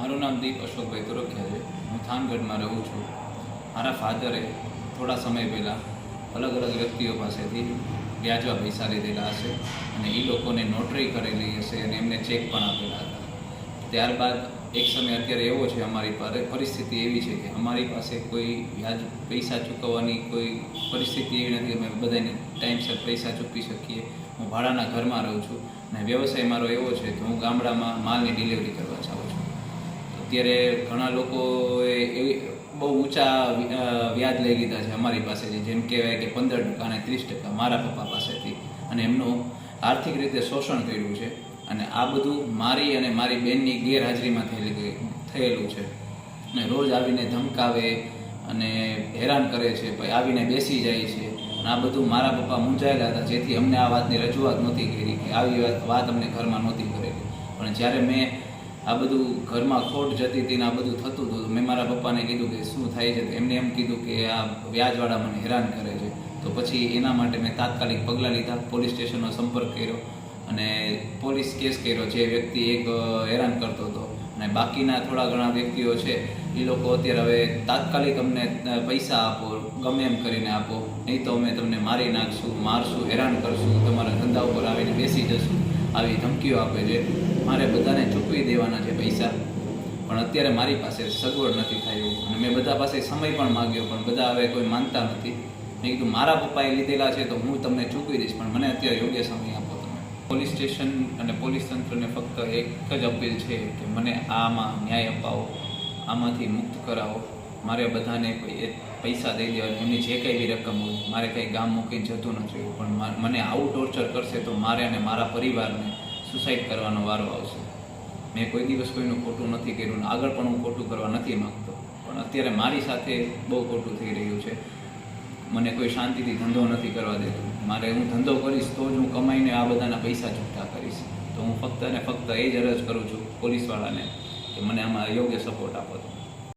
મારું નામ દીપ અશોકભાઈ તુરખિયા છે. હું થાનગઢમાં રહું છું. મારા ફાધરે થોડા સમય પહેલાં અલગ અલગ વ્યક્તિઓ પાસેથી વ્યાજવા પૈસા લીધેલા હશે અને એ લોકોને નોટરી કરેલી હશે અને એમને ચેક પણ આપેલા હતા. ત્યારબાદ એક સમય અત્યારે એવો છે અમારી પરિસ્થિતિ એવી છે કે અમારી પાસે કોઈ વ્યાજ પૈસા ચૂકવવાની કોઈ પરિસ્થિતિ એવી નથી. અમે બધાને ટાઈમસર પૈસા ચૂકવી શકીએ. હું ભાડાના ઘરમાં રહું છું અને વ્યવસાય મારો એવો છે કે હું ગામડામાં માલની ડિલિવરી કરવા જાઉં છું. અત્યારે ઘણા લોકોએ એવી બહુ ઊંચા વ્યાજ લઈ લીધા છે અમારી પાસેથી. જેમ કહેવાય કે પંદર ટકા અને ત્રીસ ટકા મારા પપ્પા પાસેથી. અને એમનું આર્થિક રીતે શોષણ કર્યું છે. અને આ બધું મારી અને મારી બહેનની ગેરહાજરીમાં થયેલી થયેલું છે. અને રોજ આવીને ધમકાવે અને હેરાન કરે છે. પછી આવીને બેસી જાય છે. અને આ બધું મારા પપ્પા મૂંઝાયેલા હતા. જેથી અમને આ વાતની રજૂઆત નહોતી કરી કે આવી વાત અમને ઘરમાં નહોતી કરેલી. પણ જ્યારે મેં આ બધું ઘરમાં ખોટ જતી હતી ને આ બધું થતું હતું. મેં મારા પપ્પાને કીધું કે શું થાય છે? એમને એમ કીધું કે આ વ્યાજવાળા મને હેરાન કરે છે. તો પછી એના માટે મેં તાત્કાલિક પગલાં લીધા, પોલીસ સ્ટેશનનો સંપર્ક કર્યો અને પોલીસ કેસ કર્યો જે વ્યક્તિ એક હેરાન કરતો હતો. અને બાકીના થોડા ઘણા વ્યક્તિઓ છે, એ લોકો અત્યારે હવે તાત્કાલિક અમને પૈસા આપો, ગમે એમ કરીને આપો. નહીં તો અમે તમને મારી નાખશું, મારશું, હેરાન કરશું, તમારા ધંધા ઉપર આવીને બેસી જશું. આવી ધમકીઓ આપે છે. મારે બધાને ચૂકવી દેવાના છે પૈસા. પણ અત્યારે મારી પાસે સગવડ નથી થયું અને મેં બધા પાસે સમય પણ માગ્યો, પણ બધા હવે કોઈ માનતા નથી. મેં કીધું, મારા પપ્પાએ લીધેલા છે તો હું તમને ચૂકવી દઈશ, પણ મને અત્યારે યોગ્ય સમય આપો તમે. પોલીસ સ્ટેશન અને પોલીસ તંત્રને ફક્ત એક જ અપીલ છે કે મને આમાં ન્યાય અપાવો. આમાંથી મુક્ત કરાવો. મારે બધાને પૈસા દઈ દેવા એમની જે કંઈ બી રકમ હોય, મારે કંઈ ગામ મૂકીને જતું નથી. પણ મને આવું ટોર્ચર કરશે તો મારે અને મારા પરિવારને સુસાઇડ કરવાનો વારો આવશે. મેં કોઈ દિવસ કોઈનું ખોટું નથી કર્યું, આગળ પણ હું ખોટું કરવા નથી માગતો. પણ અત્યારે મારી સાથે બહુ ખોટું થઈ રહ્યું છે. મને કોઈ શાંતિથી ધંધો નથી કરવા દેતું. મારે હું ધંધો કરીશ તો જ હું કમાઈને આ બધાના પૈસા છૂટા કરીશ. તો હું ફક્ત અને ફક્ત એ જ અરજ કરું છું પોલીસવાળાને કે મને આમાં યોગ્ય સપોર્ટ આપો તો